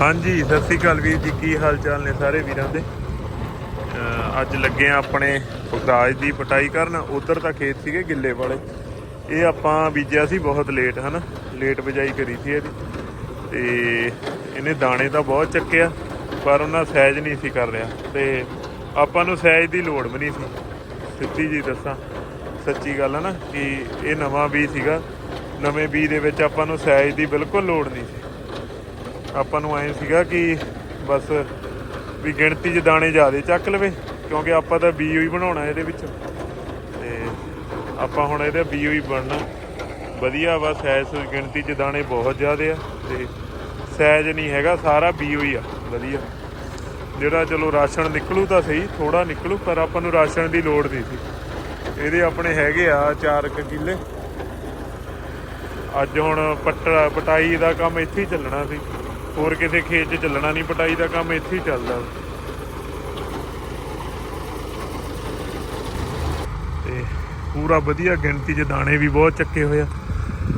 ਹਾਂਜੀ, ਸਤਿ ਸ੍ਰੀ ਅਕਾਲ ਵੀਰ ਜੀ, ਕੀ ਹਾਲ ਚਾਲ ਨੇ ਸਾਰੇ ਵੀਰਾਂ ਦੇ? ਅੱਜ ਲੱਗੇ ਆ ਆਪਣੇ ਫੁਕਰਾਜ ਦੀ ਪਟਾਈ ਕਰਨ, ਉਧਰ ਤਾਂ ਖੇਤ ਸੀਗੇ ਗਿੱਲੇ ਵਾਲੇ। ਇਹ ਆਪਾਂ ਬੀਜਿਆ ਸੀ ਬਹੁਤ ਲੇਟ ਹਨਾ? ਲੇਟ ਬਿਜਾਈ ਕਰੀ ਸੀ ਇਹਦੀ। ਤੇ ਇਹਨੇ ਦਾਣੇ ਤਾਂ ਬਹੁਤ ਚੱਕਿਆ ਪਰ ਉਹਨਾਂ ਸਾਈਜ਼ ਨਹੀਂ ਸੀ ਕਰ ਰਿਹਾ। ਤੇ ਆਪਾਂ ਨੂੰ ਸਾਈਜ਼ ਦੀ ਲੋੜ ਵੀ ਨਹੀਂ ਸੀ। ਸਿੱਧੀ ਜੀ ਦੱਸਾਂ, ਸੱਚੀ ਗੱਲ ਹੈ ਨਾ, ਕਿ ਇਹ ਨਵਾਂ ਬੀ ਸੀਗਾ। ਨਵੇਂ ਬੀ ਦੇ ਵਿੱਚ ਆਪਾਂ ਨੂੰ ਸਾਈਜ਼ ਦੀ ਬਿਲਕੁਲ ਲੋੜ ਨਹੀਂ ਸੀ। ਆਪਾਂ ਨੂੰ ਐਂ ਸੀਗਾ ਕਿ ਬਸ ਵੀ ਗਿਣਤੀ 'ਚ ਦਾਣੇ ਜ਼ਿਆਦੇ ਚੱਕ ਲਵੇ, ਕਿਉਂਕਿ ਆਪਾਂ ਤਾਂ ਬੀਓ ਹੀ ਬਣਾਉਣਾ ਇਹਦੇ ਵਿੱਚ। ਤੇ ਆਪਾਂ ਹੁਣ ਇਹਦਾ ਬੀਓ ਹੀ ਬਣਨਾ। ਵਧੀਆ ਵਾ ਸਾਈਜ਼ ਗਿਣਤੀ 'ਚ ਦਾਣੇ ਬਹੁਤ ਜ਼ਿਆਦੇ ਆ, ਤੇ ਸਾਈਜ਼ ਨਹੀਂ ਹੈਗਾ, ਸਾਰਾ ਬੀਓ ਹੀ ਆ, ਵਧੀਆ। ਜਿਹੜਾ ਚਲੋ ਰਾਸ਼ਨ ਨਿਕਲੂ ਤਾਂ ਸਹੀ ਥੋੜਾ ਨਿਕਲੂ, ਪਰ ਆਪਾਂ ਨੂੰ ਰਾਸ਼ਨ ਦੀ ਲੋੜ ਨਹੀਂ ਸੀ। ਇਹਦੇ ਆਪਣੇ ਹੈਗੇ ਆ 4 ਕਿੱਲੇ। ਅੱਜ ਹੁਣ ਪੱਟ ਪਟਾਈ ਦਾ ਕੰਮ ਇੱਥੇ ਹੀ ਚੱਲਣਾ ਸੀ। ਹੋਰ ਕਿਸੇ ਖੇਤ 'ਚ ਚੱਲਣਾ ਨਹੀਂ, ਪਟਾਈ ਦਾ ਕੰਮ ਇੱਥੇ ਹੀ ਚੱਲਦਾ। ਤੇ ਪੂਰਾ ਵਧੀਆ ਗਿਣਤੀ 'ਚ ਦਾਣੇ ਵੀ ਬਹੁਤ ਚੱਕੇ ਹੋਏ ਆ।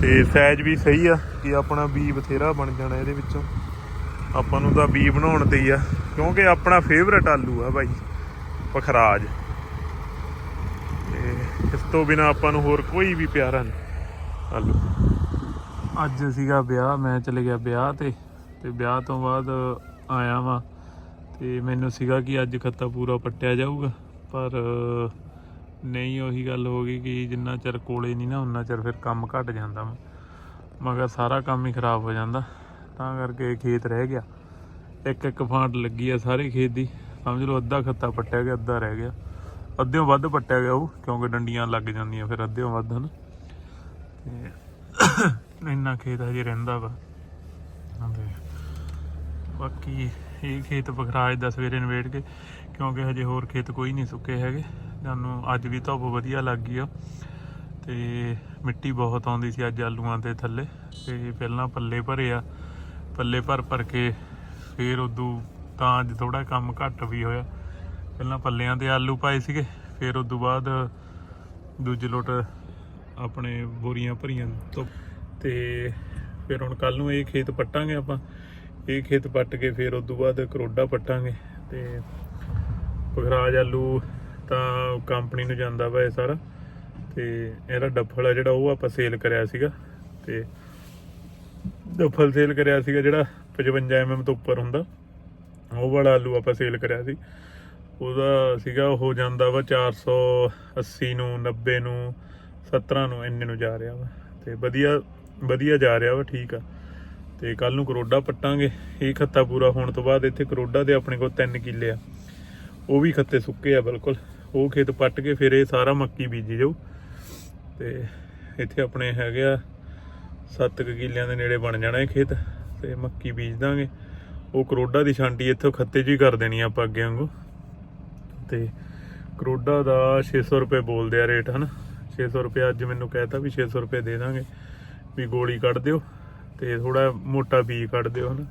ਤੇ ਸਾਈਜ਼ ਵੀ ਸਹੀ ਆ ਕਿ ਆਪਣਾ ਬੀ ਬਥੇਰਾ ਬਣ ਜਾਣਾ ਇਹਦੇ ਵਿੱਚੋਂ। ਆਪਾਂ ਨੂੰ ਤਾਂ ਬੀ ਬਣਾਉਣ ਤੇ ਹੀ ਆ, ਕਿਉਂਕਿ ਆਪਣਾ ਫੇਵਰਟ ਆਲੂ ਆ ਭਾਈ ਪਖਰਾਜ। ਤੇ ਇਸ ਤੋਂ ਬਿਨਾ ਆਪਾਂ ਨੂੰ ਹੋਰ ਕੋਈ ਵੀ ਪਿਆਰਾ ਨਹੀਂ, ਆਲੂ। ਅੱਜ ਸੀਗਾ ਵਿਆਹ, ਮੈਂ ਚਲੇ ਗਿਆ ਵਿਆਹ ਤੇ। ਤੇ ਵਿਆਹ ਤੋਂ ਬਾਅਦ ਆਇਆ ਵਾਂ ਤੇ ਮੈਨੂੰ ਸੀਗਾ ਕਿ ਅੱਜ ਖੱਤਾ ਪੂਰਾ ਪੱਟਿਆ ਜਾਊਗਾ, ਪਰ ਨਹੀਂ, ਉਹੀ ਗੱਲ ਹੋ ਗਈ ਕਿ ਜਿੰਨਾ ਚਿਰ ਕੋਲੇ ਨਹੀਂ ਨਾ, ਉਨਾ ਚਿਰ ਫਿਰ ਕੰਮ ਘਟ ਜਾਂਦਾ ਵਾ। ਮਗਰ ਸਾਰਾ ਕੰਮ ਹੀ ਖਰਾਬ ਹੋ ਜਾਂਦਾ, ਤਾਂ ਕਰਕੇ ਖੇਤ ਰਹਿ ਗਿਆ। ਇੱਕ ਇੱਕ ਫਾਂਟ ਲੱਗੀ ਆ ਸਾਰੇ ਖੇਤ ਦੀ। ਸਮਝ ਲਓ, ਅੱਧਾ ਖੱਤਾ ਪੱਟਿਆ ਗਿਆ, ਅੱਧਾ ਰਹਿ ਗਿਆ। ਅੱਧਿਓਂ ਵੱਧ ਪੱਟਿਆ ਗਿਆ ਉਹ, ਕਿਉਂਕਿ ਡੰਡੀਆਂ ਲੱਗ ਜਾਂਦੀਆਂ ਫਿਰ ਅੱਧਿਓਂ ਵੱਧ, ਹਨ। ਤੇ ਇੰਨਾ ਖੇਤ ਹਜੇ ਰਹਿੰਦਾ ਵਾ। ਹਾਂ ਬਾਕੀ ਇਹ ਖੇਤ ਬਖਰਾਜ ਦਾ ਸਵੇਰੇ ਨਵੇੜ ਕੇ, ਕਿਉਂਕਿ ਹਜੇ ਹੋਰ ਖੇਤ ਕੋਈ ਨਹੀਂ ਸੁੱਕੇ ਹੈਗੇ। ਤੁਹਾਨੂੰ ਅੱਜ ਵੀ ਧੁੱਪ ਵਧੀਆ ਲੱਗ ਗਈ ਆ। ਤੇ ਮਿੱਟੀ ਬਹੁਤ ਆਉਂਦੀ ਸੀ ਅੱਜ ਆਲੂਆਂ ਦੇ ਥੱਲੇ। ਤੇ ਪਹਿਲਾਂ ਪੱਲੇ ਭਰੇ ਆ। ਪੱਲੇ ਭਰ ਭਰ ਕੇ ਫੇਰ ਉਦੋਂ ਤਾਂ ਅੱਜ ਥੋੜਾ ਕੰਮ ਘੱਟ ਵੀ ਹੋਇਆ। ਪਹਿਲਾਂ ਪੱਲਿਆਂ ਤੇ ਆਲੂ ਪਾਏ ਸੀਗੇ, ਫਿਰ ਉਦੋਂ ਬਾਅਦ ਦੂਜੇ ਲੋਟ ਆਪਣੇ ਬੋਰੀਆਂ ਭਰੀਆਂ ਤੋਂ ਤੇ ਫਿਰ ਹੁਣ ਕੱਲ ਨੂੰ ਇਹ ਖੇਤ ਪੱਟਾਂਗੇ ਆਪਾਂ। ਇਹ ਖੇਤ ਪੱਟ ਕੇ ਫਿਰ ਉਦੋਂ ਬਾਅਦ ਕਰੋਡਾ ਪੱਟਾਂਗੇ ਤੇ ਪਖਰਾਜ ਆਲੂ ਤਾਂ ਕੰਪਨੀ ਨੂੰ ਜਾਂਦਾ ਵਾ ਇਹ ਸਾਰਾ ਤੇ ਇਹਦਾ ਡੱਫਲ ਆ ਜਿਹੜਾ ਉਹ ਆਪਾਂ ਸੇਲ ਕਰਿਆ ਸੀਗਾ ਤੇ ਡੱਫਲ ਸੇਲ ਕਰਿਆ ਸੀਗਾ ਜਿਹੜਾ 55 mm ਤੋਂ ਉੱਪਰ ਹੁੰਦਾ, ਉਹ ਵਾਲਾ ਆਲੂ ਆਪਾਂ ਸੇਲ ਕਰਿਆ ਸੀ। ਉਹਦਾ ਸੀਗਾ ਉਹ ਜਾਂਦਾ ਵਾ 480 ਨੂੰ 90 ਨੂੰ 17 ਨੂੰ, ਇੰਨੇ ਨੂੰ ਜਾ ਰਿਹਾ ਵਾ ਤੇ ਵਧੀਆ ਵਧੀਆ ਜਾ ਰਿਹਾ ਵਾ, ਠੀਕ ਆ। ਤੇ ਕੱਲ ਨੂੰ ਕਰੋਡਾ ਪੱਟਾਂਗੇ। ਇਹ ਖੱਤਾ ਪੂਰਾ ਹੋਣ ਤੋਂ ਬਾਅਦ ਇੱਥੇ ਕਰੋਡਾ ਦੇ ਆਪਣੇ ਕੋਲ 3 ਕਿੱਲੇ ਆ। ਉਹ ਵੀ ਖੱਤੇ ਸੁੱਕੇ ਆ ਬਿਲਕੁਲ। ਉਹ ਖੇਤ ਪੱਟ ਕੇ ਫਿਰ ਇਹ ਸਾਰਾ ਮੱਕੀ ਬੀਜੀ ਜਾਊ। ਤੇ ਇੱਥੇ ਆਪਣੇ ਹੈਗੇ ਆ 7 ਕਿੱਲਿਆਂ ਦੇ ਨੇੜੇ ਬਣ ਜਾਣਾ ਇਹ ਖੇਤ। ਤੇ ਮੱਕੀ ਬੀਜ ਦਾਂਗੇ। ਉਹ ਕਰੋਡਾ ਦੀ ਛਾਂਟੀ ਇੱਥੋਂ ਖੱਤੇ 'ਚ ਹੀ ਕਰ ਦੇਣੀ ਆ ਆਪਾਂ ਅੱਗੇ ਵਾਂਗੂ। ਤੇ ਕਰੋਡਾ ਦਾ 600 ਰੁਪਏ ਬੋਲਦੇ ਆ ਰੇਟ, ਹਨ? 600 ਰੁਪਏ ਅੱਜ ਮੈਨੂੰ ਕਹਿਤਾ ਵੀ 600 ਰੁਪਏ ਦੇ ਦਾਂਗੇ। ਵੀ ਗੋਲੀ ਕੱਢ ਦਿਓ। ਤੇ ਥੋੜਾ ਮੋਟਾ ਬੀ ਕੱਢ ਦਿਓ ਹਨ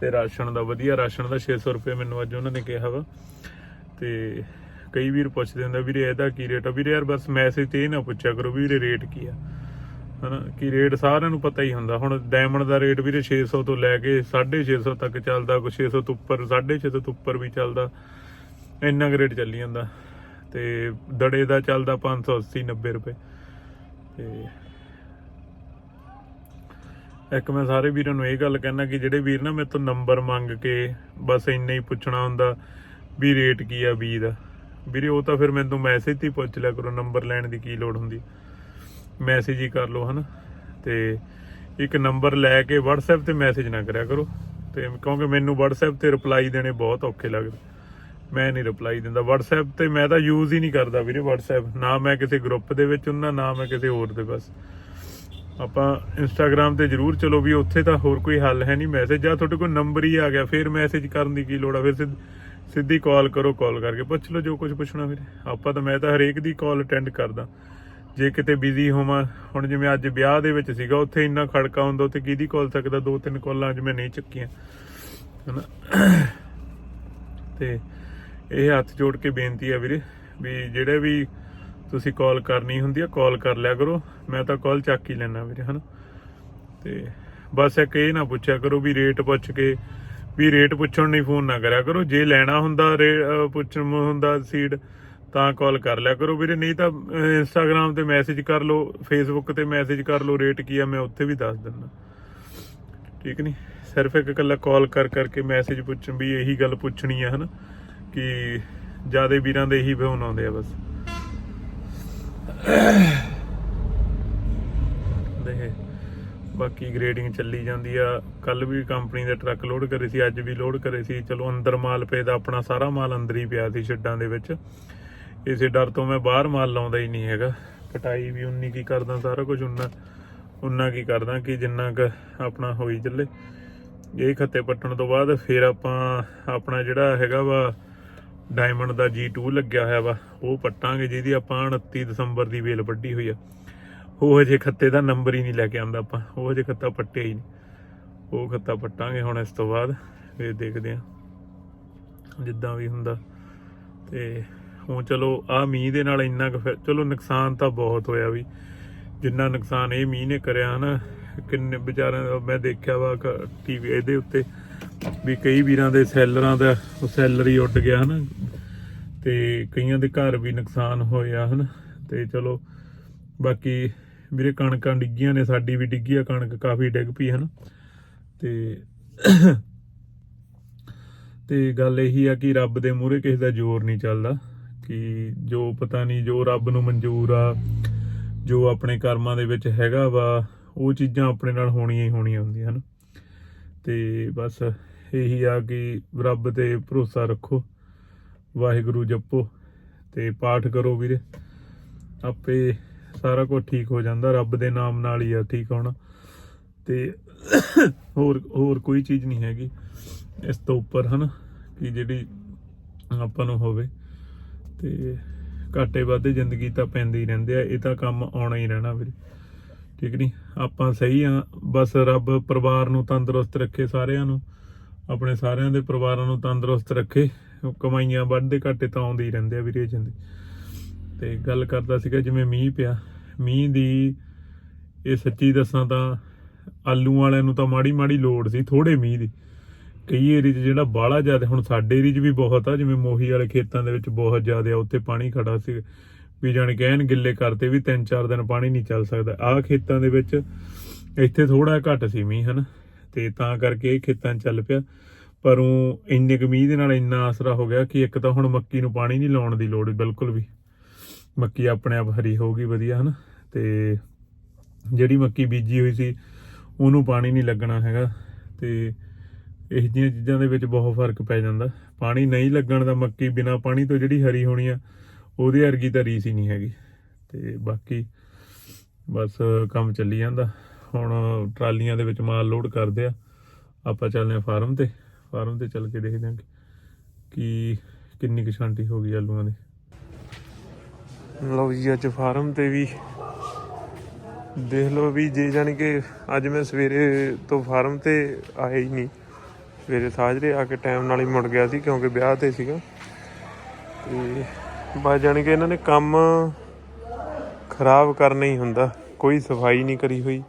ਤੇ ਰਾਸ਼ਨ ਦਾ ਵਧੀਆ ਰਾਸ਼ਨ ਦਾ 600 ਰੁਪਏ ਮੈਨੂੰ ਅੱਜ ਉਹਨਾਂ ਨੇ ਕਿਹਾ ਵਾ। ਤੇ ਕਈ ਵੀਰ ਪੁੱਛਦੇ ਹੁੰਦੇ ਵੀਰੇ, ਇਹਦਾ ਕੀ ਰੇਟ ਆ? ਵੀਰੇ, ਯਾਰ ਬਸ ਮੈਸੇਜ ਤੇ ਇਹ ਨਾ ਪੁੱਛਿਆ ਕਰੋ ਵੀਰੇ ਰੇਟ ਕੀ ਆ। ਹਨਾ, ਕਿ ਰੇਟ ਸਾਰਿਆਂ ਨੂੰ ਪਤਾ ਹੀ ਹੁੰਦਾ। ਹੁਣ ਡਾਇਮੰਡ ਦਾ ਰੇਟ ਵੀਰੇ 600 ਤੋਂ ਲੈ ਕੇ 650 ਤੱਕ ਚੱਲਦਾ, ਕੋਈ 600 ਤੋਂ ਉੱਪਰ 650 ਤੋਂ ਉੱਪਰ ਵੀ ਚੱਲਦਾ। ਇੰਨਾ ਕੁ ਰੇਟ ਚੱਲੀ ਜਾਂਦਾ। ਤੇ ਦੜੇ ਦਾ ਚੱਲਦਾ 580 90 ਰੁਪਏ। ਤੇ ਇੱਕ ਮੈਂ ਸਾਰੇ ਵੀਰਾਂ ਨੂੰ ਇਹ ਗੱਲ ਕਹਿਣਾ ਕਿ ਜਿਹੜੇ ਵੀਰ ਨਾ ਮੇਰੇ ਤੋਂ ਨੰਬਰ ਮੰਗ ਕੇ ਬਸ ਇੰਨਾ ਹੀ ਪੁੱਛਣਾ ਹੁੰਦਾ ਵੀ ਰੇਟ ਕੀ ਆ ਬੀ ਦਾ। ਵੀਰੇ ਉਹ ਤਾਂ ਫਿਰ ਮੈਨੂੰ ਮੈਸੇਜ ਤੇ ਹੀ ਪੁੱਛ ਲਿਆ ਕਰੋ, ਨੰਬਰ ਲੈਣ ਦੀ ਕੀ ਲੋੜ ਹੁੰਦੀ। ਮੈਸੇਜ ਹੀ ਕਰ ਲਓ ਹਨਾ। ਤੇ ਇੱਕ ਨੰਬਰ ਲੈ ਕੇ WhatsApp ਤੇ ਮੈਸੇਜ ਨਾ ਕਰਿਆ ਕਰੋ। ਤੇ ਕਿਉਂਕਿ ਮੈਨੂੰ WhatsApp ਤੇ ਰਿਪਲਾਈ ਦੇਣੇ ਬਹੁਤ ਔਖੇ ਲੱਗਦੇ। ਮੈਂ ਨਹੀਂ ਰਿਪਲਾਈ ਦਿੰਦਾ। WhatsApp ਤੇ ਮੈਂ ਤਾਂ ਯੂਜ਼ ਹੀ ਨਹੀਂ ਕਰਦਾ ਵੀਰੇ WhatsApp ਨਾ ਮੈਂ ਕਿਸੇ ਗਰੁੱਪ ਦੇ ਵਿੱਚ ਹੁੰਦਾ ਨਾ ਮੈਂ ਕਿਸੇ ਹੋਰ ਦੇ ਬਸ। ਆਪਾਂ Instagram ਤੇ ਜਰੂਰ ਚਲੋ ਵੀ ਉੱਥੇ ਤਾਂ ਹੋਰ ਕੋਈ ਹੱਲ ਹੈ ਨਹੀਂ ਮੈਸੇਜ ਜਾਂ ਤੁਹਾਡੇ ਕੋਲ ਨੰਬਰ ਹੀ ਆ ਗਿਆ, ਫਿਰ ਮੈਸੇਜ ਕਰਨ ਦੀ ਕੀ ਲੋੜ ਆ? ਫਿਰ ਸਿੱਧ- ਸਿੱਧੀ ਕਾਲ ਕਰੋ ਕਾਲ ਕਰਕੇ ਪੁੱਛ ਲਓ ਜੋ ਕੁਝ ਪੁੱਛਣਾ ਵੀਰੇ ਆਪਾਂ ਤਾਂ, ਮੈਂ ਤਾਂ ਹਰੇਕ ਦੀ ਕਾਲ ਅਟੈਂਡ ਕਰਦਾ। ਜੇ ਕਿਤੇ ਬਿਜ਼ੀ ਹੋਵਾਂ, ਹੁਣ ਜਿਵੇਂ ਅੱਜ ਵਿਆਹ ਦੇ ਵਿੱਚ ਸੀਗਾ, ਉੱਥੇ ਇੰਨਾ ਖੜਕਾ ਹੁੰਦਾ, ਉੱਥੇ ਕਿਹਦੀ ਕਾਲ ਸਕਦਾ? ਦੋ ਤਿੰਨ ਕਾਲਾਂ ਅੱਜ ਮੈਂ ਨਹੀਂ ਚੱਕੀਆਂ। ਹਨਾ? ਤੇ ਇਹ ਹੱਥ ਜੋੜ ਕੇ ਬੇਨਤੀ ਆ ਵੀਰੇ, ਵੀ ਜਿਹੜੇ ਵੀ ਤੁਸੀਂ ਕਾਲ ਕਰਨੀ ਹੁੰਦੀ ਆ ਕਾਲ ਕਰ ਲਿਆ ਕਰੋ। ਮੈਂ ਤਾਂ ਕਾਲ ਚੱਕ ਹੀ ਲੈਣਾ ਵੀਰੇ, ਹਨਾ? ਤੇ ਬਸ ਇੱਕ ਇਹ ਨਾ ਪੁੱਛਿਆ ਕਰੋ ਵੀ ਰੇਟ ਪੁੱਛ ਕੇ, ਵੀ ਰੇਟ ਪੁੱਛਣ ਨਹੀਂ ਫੋਨ ਨਾ ਕਰਿਆ ਕਰੋ। ਜੇ ਲੈਣਾ ਹੁੰਦਾ ਪੁੱਛਣ ਹੁੰਦਾ ਸੀਡ ਤਾਂ ਕਾਲ ਕਰ ਲਿਆ ਕਰੋ ਵੀਰੇ। ਨਹੀਂ ਤਾਂ ਇੰਸਟਾਗ੍ਰam ਤੇ ਮੈਸੇਜ ਕਰ ਲਓ ਫੇਸਬੁੱਕ ਤੇ ਮੈਸੇਜ ਕਰ ਲਓ ਰੇਟ ਕੀ ਆ, ਮੈਂ ਉੱਥੇ ਵੀ ਦੱਸ ਦਿੰਦਾ। ਠੀਕ ਨਹੀਂ ਸਿਰਫ ਇੱਕ ਇਕੱਲਾ ਕਾਲ ਕਰ ਕਰਕੇ ਮੈਸੇਜ ਪੁੱਛਣ ਵੀ ਇਹੀ ਗੱਲ ਪੁੱਛਣੀ ਆ, ਹਨਾ? ਕਿ ਜ਼ਿਆਦਾ ਵੀਰਾਂ ਦੇ ਇਹੀ ਫੋਨ ਆਉਂਦੇ ਆ ਬਸ। ਦੇ ਬਾਕੀ ਗ੍ਰੇਡਿੰਗ ਚੱਲੀ ਜਾਂਦੀ ਆ। ਕੱਲ ਵੀ ਕੰਪਨੀ ਦੇ ਟਰੱਕ ਲੋਡ ਕਰੇ ਸੀ, ਅੱਜ ਵੀ ਲੋਡ ਕਰੇ ਸੀ। ਚਲੋ ਅੰਦਰ ਮਾਲ ਪਏ ਦਾ, ਆਪਣਾ ਸਾਰਾ ਮਾਲ ਅੰਦਰ ਹੀ ਪਿਆ ਸੀ ਛੱਡਾਂ ਦੇ ਵਿੱਚ। ਇਸੇ ਡਰ ਤੋਂ ਮੈਂ ਬਾਹਰ ਮਾਲ ਲਾਉਂਦਾ ਹੀ ਨਹੀਂ ਹੈਗਾ। ਕਟਾਈ ਵੀ ਉਨੀ ਕੀ ਕਰਦਾ, ਸਾਰਾ ਕੁਝ ਉਨਾ ਉਨਾ ਕੀ ਕਰਦਾ ਕਿ ਜਿੰਨਾ ਕ ਆਪਣਾ ਹੋਈ ਚੱਲੇ। ਇਹ ਖੱਤੇ ਪੱਟਣ ਤੋਂ ਬਾਅਦ ਫਿਰ ਆਪਾਂ ਆਪਣਾ ਜਿਹੜਾ ਹੈਗਾ ਵਾ ਡਾਇਮੰਡ ਦਾ G2 ਲੱਗਿਆ ਹੋਇਆ ਵਾ, ਉਹ ਪੱਟਾਂਗੇ ਜਿਹਦੀ ਆਪਾਂ 29 ਦਸੰਬਰ ਦੀ ਵੇਲ ਵੱਢੀ ਹੋਈ ਆ। ਉਹ ਹਜੇ ਖੱਤੇ ਦਾ ਨੰਬਰ ਹੀ ਨਹੀਂ ਲੈ ਕੇ ਆਂਦਾ ਆਪਾਂ, ਉਹ ਹਜੇ ਖੱਤਾ ਪੱਟਿਆ ਹੀ ਨਹੀਂ। ਉਹ ਖੱਤਾ ਪੱਟਾਂਗੇ ਹੁਣ ਇਸ ਤੋਂ ਬਾਅਦ, ਫਿਰ ਦੇਖਦੇ ਆ, ਜਿੱਦਾਂ ਵੀ ਹੁੰਦਾ। ਤੇ ਹੁਣ ਚਲੋ ਆ ਮੀਂਹ ਦੇ ਨਾਲ ਇੰਨਾ ਕੁ ਫਿਰ- ਚਲੋ ਨੁਕਸਾਨ ਤਾਂ ਬਹੁਤ ਹੋਇਆ ਵੀ। ਜਿੰਨਾ ਨੁਕਸਾਨ ਇਹ ਮੀਂਹ ਨੇ ਕਰਿਆ ਨਾ, ਕਿੰਨੇ ਵਿਚਾਰਿਆਂ ਦਾ ਮੈਂ ਦੇਖਿਆ ਵਾ ਟੀਵੀ ਇਹਦੇ ਉੱਤੇ। ਵੀ ਕਈ ਵੀਰਾਂ ਦੇ ਸੈਲਰਾਂ ਦਾ ਸੈਲਰ ਹੀ ਉੱਡ ਗਿਆ ਹਨਾ। ਤੇ ਕਈਆਂ ਦੇ ਘਰ ਵੀ ਨੁਕਸਾਨ ਹੋਇਆ ਹਨਾ। ਤੇ ਚਲੋ, ਬਾਕੀ ਵੀਰੇ ਕਣਕਾਂ ਡਿੱਗੀਆਂ ਨੇ, ਸਾਡੀ ਵੀ ਡਿੱਗੀ ਆ, ਕਣਕ ਕਾਫੀ ਡਿੱਗ ਪਈ ਹਨ। ਤੇ ਤੇ ਗੱਲ ਇਹੀ ਆ ਕਿ ਰੱਬ ਦੇ ਮੂਹਰੇ ਕਿਸੇ ਦਾ ਜ਼ੋਰ ਨਹੀਂ ਚੱਲਦਾ, ਕਿ ਜੋ ਪਤਾ ਨਹੀਂ ਜੋ ਰੱਬ ਨੂੰ ਮਨਜ਼ੂਰ ਆ, ਜੋ ਆਪਣੇ ਕਰਮਾਂ ਦੇ ਵਿੱਚ ਹੈਗਾ ਵਾ, ਉਹ ਚੀਜ਼ਾਂ ਆਪਣੇ ਨਾਲ ਹੋਣੀਆਂ ਹੀ ਹੋਣੀਆਂ ਹੁੰਦੀਆਂ ਹਨ। ਤੇ ਬਸ ਇਹੀ ਆ ਕਿ ਰੱਬ ਤੇ ਭਰੋਸਾ ਰੱਖੋ, ਵਾਹਿਗੁਰੂ ਜਪੋ ਤੇ ਪਾਠ ਕਰੋ ਵੀਰੇ। ਆਪੇ ਸਾਰਾ ਕੁਝ ਠੀਕ ਹੋ ਜਾਂਦਾ, ਰੱਬ ਦੇ ਨਾਮ ਨਾਲ ਹੀ ਆ, ਠੀਕ ਹੋਣਾ। ਤੇ ਹੋਰ ਹੋਰ ਕੋਈ ਚੀਜ਼ ਨਹੀਂ ਹੈਗੀ ਇਸ ਤੋਂ ਉੱਪਰ, ਹਨ, ਕਿ ਜਿਹੜੀ ਆਪਾਂ ਨੂੰ ਹੋਵੇ। ਤੇ ਘਾਟੇ ਵਾਧੇ ਜ਼ਿੰਦਗੀ ਤਾਂ ਪੈਂਦੀ ਹੀ ਰਹਿੰਦੇ ਆ, ਇਹ ਤਾਂ ਕੰਮ ਆਉਣਾ ਹੀ ਰਹਿਣਾ ਵੀਰੇ। ਠੀਕ ਨਹੀਂ ਆਪਾਂ ਸਹੀ ਆ, ਬਸ ਰੱਬ ਪਰਿਵਾਰ ਨੂੰ ਤੰਦਰੁਸਤ ਰੱਖੇ ਸਾਰਿਆਂ ਨੂੰ। ਆਪਣੇ ਸਾਰਿਆਂ ਦੇ ਪਰਿਵਾਰਾਂ ਨੂੰ ਤੰਦਰੁਸਤ ਰੱਖੇ ਕਮਾਈਆਂ ਵੱਧਦੇ ਘਾਟੇ ਤਾਂ ਆਉਂਦੇ ਹੀ ਰਹਿੰਦੇ ਆ ਵੀਰੇ ਜਿੰਦੇ ਤੇ ਗੱਲ ਕਰਦਾ ਸੀਗਾ ਜਿਵੇਂ ਮੀਂਹ ਪਿਆ, ਮੀਂਹ ਦੀ ਇਹ ਸੱਚੀ ਦੱਸਾਂ ਤਾਂ ਆਲੂ ਵਾਲਿਆਂ ਨੂੰ ਤਾਂ ਮਾੜੀ ਮਾੜੀ ਲੋੜ ਸੀ ਥੋੜੇ ਮੀਂਹ ਦੀ। ਕਈ ਏਰੀਆ 'ਚ ਜਿਹੜਾ ਬਾਹਲਾ ਜ਼ਿਆਦਾ, ਹੁਣ ਸਾਡੇ ਏਰੀਆ 'ਚ ਵੀ ਬਹੁਤ ਆ, ਜਿਵੇਂ ਮੋਹੀ ਵਾਲੇ ਖੇਤਾਂ ਦੇ ਵਿੱਚ ਬਹੁਤ ਜ਼ਿਆਦਾ ਆ, ਉੱਥੇ ਪਾਣੀ ਖੜਾ ਸੀ। ਵੀ ਜਾਣ ਕਹਿਣ ਗਿੱਲੇ ਕਰਤੇ ਵੀ 3-4 ਦਿਨ ਪਾਣੀ ਨਹੀਂ ਚੱਲ ਸਕਦਾ। ਆਹ ਖੇਤਾਂ ਦੇ ਵਿੱਚ ਇੱਥੇ ਥੋੜਾ ਘੱਟ ਸੀ ਮੀਂਹ, ਹਨ? ਤੇ ਤਾਂ ਕਰਕੇ ਇਹ ਖੇਤਾਂ ਚੱਲ ਪਿਆ। ਪਰ ਉਹ ਇੰਨੇ ਕਮੀ ਦੇ ਨਾਲ ਇੰਨਾ ਆਸਰਾ ਹੋ ਗਿਆ ਕਿ ਇੱਕ ਤਾਂ ਹੁਣ ਮੱਕੀ ਨੂੰ ਪਾਣੀ ਨਹੀਂ ਲਾਉਣ ਦੀ ਲੋੜ ਬਿਲਕੁਲ ਵੀ। ਮੱਕੀ ਆਪਣੇ ਆਪ ਹਰੀ ਹੋਊਗੀ ਵਧੀਆ, ਹਨ? ਤੇ ਜਿਹੜੀ ਮੱਕੀ ਬੀਜੀ ਹੋਈ ਸੀ, ਉਹਨੂੰ ਪਾਣੀ ਨਹੀਂ ਲੱਗਣਾ ਹੈਗਾ ਤੇ ਇਹ ਜਿਹੀਆਂ ਚੀਜ਼ਾਂ ਦੇ ਵਿੱਚ ਬਹੁਤ ਫ਼ਰਕ ਪੈ ਜਾਂਦਾ। ਪਾਣੀ ਨਹੀਂ ਲੱਗਣ ਦਾ ਮੱਕੀ ਬਿਨਾ ਪਾਣੀ ਤੋਂ ਜਿਹੜੀ ਹਰੀ ਹੋਣੀ ਆ, ਉਹਦੇ ਵਰਗੀ ਤਾਂ ਰੀਸ ਹੀ ਨਹੀਂ ਹੈਗੀ। ਤੇ ਬਾਕੀ ਬਸ ਕੰਮ ਚੱਲੀ ਜਾਂਦਾ। ਹੁਣ ਟਰਾਲੀਆਂ ਦੇ ਵਿੱਚ ਮਾਲ ਲੋਡ ਕਰਦੇ ਆ। ਆਪਾਂ ਚੱਲਦੇ ਆ ਫਾਰਮ ਤੇ। ਫਾਰਮ ਤੇ ਚੱਲ ਕੇ ਦੇਖਦੇ ਆ ਕਿ ਕਿੰਨੀ ਕੁ ਛਾਂਟੀ ਹੋ ਗਈ ਆਲੂਆਂ ਦੀ। ਲਓ ਜੀ, ਅੱਜ ਫਾਰਮ ਤੇ ਵੀ ਦੇਖ ਲਓ ਵੀ ਜੇ ਜਾਣੀ ਕਿ ਅੱਜ ਮੈਂ ਸਵੇਰੇ ਤੋਂ ਫਾਰਮ ਤੇ ਆਇਆ ਹੀ ਨਹੀਂ। ਸਵੇਰੇ ਸਾਜਰੇ ਆ ਕੇ ਟਾਈਮ ਨਾਲ ਹੀ ਮੁੜ ਗਿਆ ਸੀ ਕਿਉਂਕਿ ਵਿਆਹ ਤੇ ਸੀਗਾ। ਤੇ ਬਸ ਜਾਣੀ ਕਿ ਇਹਨਾਂ ਨੇ ਕੰਮ ਖਰਾਬ ਕਰਨਾ ਹੀ ਹੁੰਦਾ। ਕੋਈ ਸਫ਼ਾਈ ਨਹੀਂ ਕਰੀ ਹੋਈ।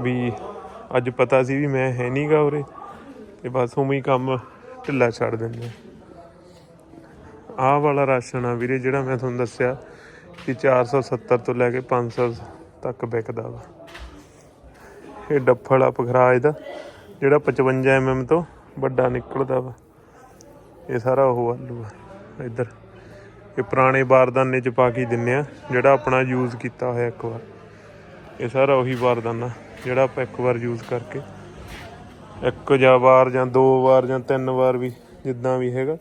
ਵੀ ਅੱਜ ਪਤਾ ਸੀ ਵੀ ਮੈਂ ਹੈ ਨਹੀਂਗਾ ਉਰੇ ਤੇ ਬਸ ਉਵੇਂ ਹੀ ਕੰਮ ਢਿੱਲਾ ਛੱਡ ਦਿੰਦੇ ਆਹ ਵਾਲਾ ਰਾਸ਼ਨ ਆ ਵੀਰੇ, ਜਿਹੜਾ ਮੈਂ ਤੁਹਾਨੂੰ ਦੱਸਿਆ ਕਿ 470 ਤੋਂ ਲੈ ਕੇ 500 ਤੱਕ ਵਿਕਦਾ ਵਾ। ਇਹ ਡੱਫਲ ਆ ਪਖਰਾਜ ਦਾ ਜਿਹੜਾ 55 ਐਮਐਮ ਤੋਂ ਵੱਡਾ ਨਿਕਲਦਾ ਵਾ। ਇਹ ਸਾਰਾ ਉਹ ਆਲੂ ਆ, ਇੱਧਰ। ਇਹ ਪੁਰਾਣੇ ਬਾਰਦਾਨੇ ਚ ਪਾ ਕੇ ਦਿੰਨੇ ਆ, ਜਿਹੜਾ ਆਪਣਾ ਯੂਜ਼ ਕੀਤਾ ਹੋਇਆ ਇੱਕ ਵਾਰ। ਇਹ ਸਾਰਾ ਉਹੀ ਬਾਰਦਾਨਾ। ਜਿਹੜਾ ਆਪਾਂ ਇੱਕ ਵਾਰ ਯੂਜ਼ ਕਰਕੇ, ਇੱਕ ਜਾਂ ਵਾਰ ਜਾਂ ਦੋ ਵਾਰ ਜਾਂ ਤਿੰਨ ਵਾਰ ਵੀ ਜਿੱਦਾਂ ਵੀ ਹੈਗਾ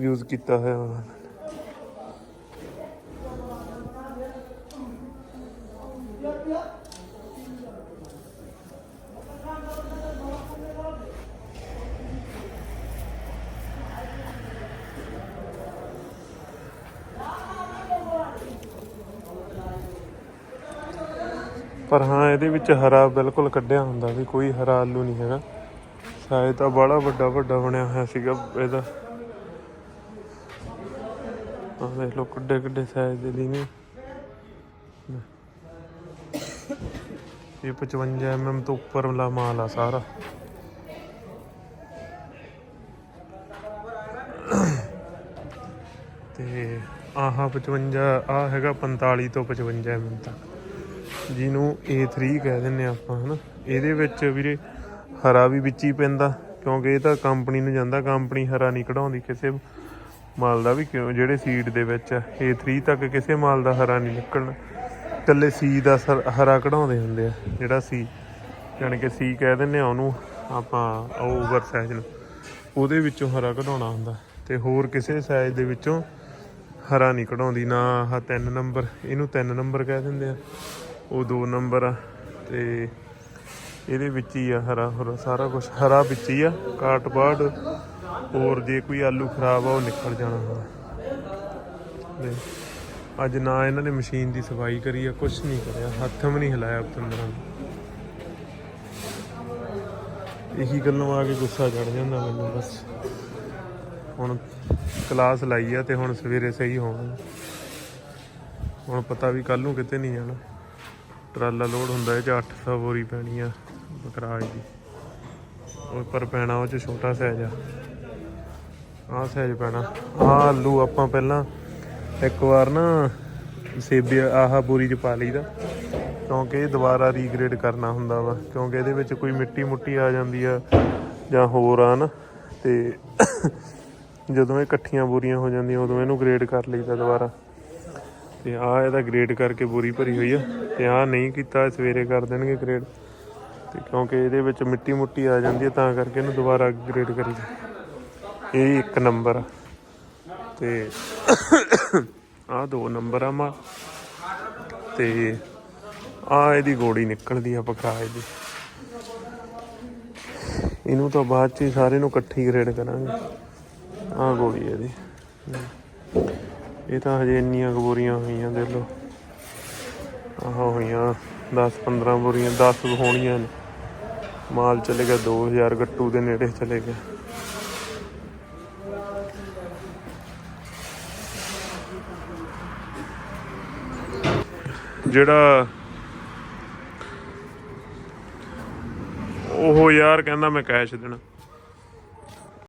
ਯੂਜ਼ ਕੀਤਾ ਹੋਇਆ ਵਾ ਪਰ ਹਾਂ, ਇਹਦੇ ਵਿੱਚ ਹਰਾ ਬਿਲਕੁਲ ਕੱਢਿਆ ਹੁੰਦਾ ਵੀ ਕੋਈ ਹਰਾ ਆਲੂ ਨਹੀਂ ਹੈਗਾ। ਸ਼ਾਇਦ ਤਾਂ ਬੜਾ ਵੱਡਾ ਵੱਡਾ ਬਣਿਆ ਹੋਇਆ ਸੀਗਾ ਇਹਦਾ। ਆਹ ਦੇਖ ਲੋ ਕੱਡੇ ਕੱਡੇ ਸਾਈਜ਼ ਦੇ ਲੀਨੇ। ਇਹ 55 mm ਤੋਂ ਉੱਪਰ ਵਾਲਾ ਮਾਲ ਆ ਸਾਰਾ। ਤੇ ਆਹ 55 ਆ ਹੈਗਾ 45 ਤੋਂ 55 mm ਤੱਕ। ਜਿਹਨੂੰ A3 ਕਹਿ ਦਿੰਨੇ ਆ ਆਪਾਂ, ਹਨਾ? ਇਹਦੇ ਵਿੱਚ ਵੀਰੇ ਹਰਾ ਵੀ ਵਿੱਚ ਹੀ ਪੈਂਦਾ, ਕਿਉਂਕਿ ਇਹ ਤਾਂ ਕੰਪਨੀ ਨੂੰ ਜਾਂਦਾ, ਕੰਪਨੀ ਹਰਾ ਨਹੀਂ ਕਢਾਉਂਦੀ ਕਿਸੇ ਮਾਲ ਦਾ ਵੀ, ਕਿਉਂ? ਜਿਹੜੇ ਸੀਡ ਦੇ ਵਿੱਚ ਆ A3 ਤੱਕ ਕਿਸੇ ਮਾਲ ਦਾ ਹਰਾ ਨਹੀਂ ਨਿਕਲਣਾ। ਇਕੱਲੇ ਸੀ ਦਾ ਸਰ- ਹਰਾ ਕਢਾਉਂਦੇ ਹੁੰਦੇ ਆ, ਜਿਹੜਾ ਸੀ ਜਾਣੀ ਕਿ ਸੀ ਕਹਿ ਦਿੰਨੇ ਆ ਉਹਨੂੰ ਆਪਾਂ ਓਵਰ ਸਾਈਜ਼ ਨੂੰ। ਉਹਦੇ ਵਿੱਚੋਂ ਹਰਾ ਕਢਾਉਣਾ ਹੁੰਦਾ, ਤੇ ਹੋਰ ਕਿਸੇ ਸਾਈਜ਼ ਦੇ ਵਿੱਚੋਂ ਹਰਾ ਨਹੀਂ ਕਢਾਉਂਦੀ, ਨਾ ਆਹ ਤਿੰਨ ਨੰਬਰ ਇਹਨੂੰ ਤਿੰਨ ਨੰਬਰ ਕਹਿ ਦਿੰਦੇ ਆ। ਉਹ ਦੋ ਨੰਬਰ ਆ ਤੇ ਇਹਦੇ ਵਿੱਚ ਹੀ ਆ ਹਰਾ ਹਰਾ, ਸਾਰਾ ਕੁਝ ਹਰਾ ਵਿੱਚ ਹੀ ਆ, ਕਾਟ ਬਾੜ ਹੋਰ ਜੇ ਕੋਈ ਆਲੂ ਖਰਾਬ ਆ ਉਹ ਨਿਕਲ ਜਾਣਾ ਹੁੰਦਾ ਅੱਜ ਨਾ ਇਹਨਾਂ ਨੇ ਮਸ਼ੀਨ ਦੀ ਸਫ਼ਾਈ ਕਰੀ ਆ ਕੁਝ ਨਹੀਂ ਕਰਿਆ, ਹੱਥ ਵੀ ਨਹੀਂ ਹਿਲਾਇਆ ਪਤੰਦਰਾਂ ਨੇ। ਇਹੀ ਗੱਲੋਂ ਆ ਕੇ ਗੁੱਸਾ ਚੜ ਜਾਂਦਾ ਮੈਨੂੰ, ਬਸ। ਹੁਣ ਕਲਾਸ ਲਾਈ ਆ ਤੇ ਹੁਣ ਸਵੇਰੇ ਸਹੀ ਹੋਣਾ। ਹੁਣ ਪਤਾ ਵੀ ਕੱਲ ਨੂੰ ਕਿਤੇ ਨਹੀਂ ਜਾਣਾ। ਟਰਾਲਾ ਲੋਡ ਹੁੰਦਾ ਇਹ ਚ 800 ਬੋਰੀ ਪੈਣੀ ਆ ਬਕਰਾਜ ਦੀ ਉਹ ਪਰ ਪੈਣਾ ਉਹ ਚ ਛੋਟਾ ਸਾਈਜ਼ ਆ। ਆਹ ਸਾਈਜ਼ ਪੈਣਾ। ਆਹ ਆਲੂ ਆਪਾਂ ਪਹਿਲਾਂ ਇੱਕ ਵਾਰ ਨਾ ਸੇਬੀ ਆਹ ਬੋਰੀ ਚ ਪਾ ਲਈਦਾ। ਕਿਉਂਕਿ ਇਹ ਦੁਬਾਰਾ ਰੀਗ੍ਰੇਡ ਕਰਨਾ ਹੁੰਦਾ ਵਾ। ਕਿਉਂਕਿ ਇਹਦੇ ਵਿੱਚ ਕੋਈ ਮਿੱਟੀ ਮੁੱਟੀ ਆ ਜਾਂਦੀ ਆ ਜਾਂ ਹੋਰ ਆ ਨਾ। ਤੇ ਜਦੋਂ ਇਹ ਇਕੱਠੀਆਂ ਬੋਰੀਆਂ ਹੋ ਜਾਂਦੀਆਂ, ਉਦੋਂ ਇਹਨੂੰ ਗ੍ਰੇਡ ਕਰ ਲਈਦਾ ਦੁਬਾਰਾ। ਤੇ ਆ ਇਹਦਾ ਗ੍ਰੇਡ ਕਰਕੇ ਬੋਰੀ ਭਰੀ ਹੋਈ ਆ। ਤੇ ਆ ਨਹੀਂ ਕੀਤਾ, ਸਵੇਰੇ ਕਰ ਦੇਣਗੇ ਗ੍ਰੇਡ ਤੇ ਕਿਉਂਕਿ ਇਹਦੇ ਵਿੱਚ ਮਿੱਟੀ ਮੁੱਟੀ ਆ ਜਾਂਦੀ ਹੈ ਤਾਂ ਕਰਕੇ ਇਹਨੂੰ ਦੁਬਾਰਾ ਗ੍ਰੇਡ ਕਰੀਦਾ ਇਹ ਇੱਕ ਨੰਬਰ ਆ। ਤੇ ਆ ਦੋ ਨੰਬਰ ਆ ਮਾ। ਤੇ ਆ ਇਹਦੀ ਗੋੜੀ ਨਿਕਲਦੀ ਆ ਪਕਰਾਜ ਦੀ ਇਹਨੂੰ ਤਾਂ ਬਾਅਦ ਚ ਹੀ ਸਾਰੇ ਨੂੰ ਇਕੱਠੀ ਗ੍ਰੇਡ ਕਰਾਂਗੇ। ਆ ਗੋੜੀ ਇਹਦੀ। ਇਹ ਤਾਂ ਹਜੇ ਇੰਨੀਆਂ ਕੁ ਬੋਰੀਆਂ ਹੋਈਆਂ, ਦੇਖ ਲਓ। ਆਹ ਹੋਈਆਂ 10 15 ਬੋਰੀਆਂ 10 ਹੋਣੀਆਂ ਨੇ। ਮਾਲ ਚਲੇ ਗਿਆ 2000 ਗੱਟੂ ਦੇ ਨੇੜੇ ਚਲੇ ਗਿਆ। ਜਿਹੜਾ ਉਹ ਯਾਰ ਕਹਿੰਦਾ ਮੈਂ ਕੈਸ਼ ਦੇਣਾ।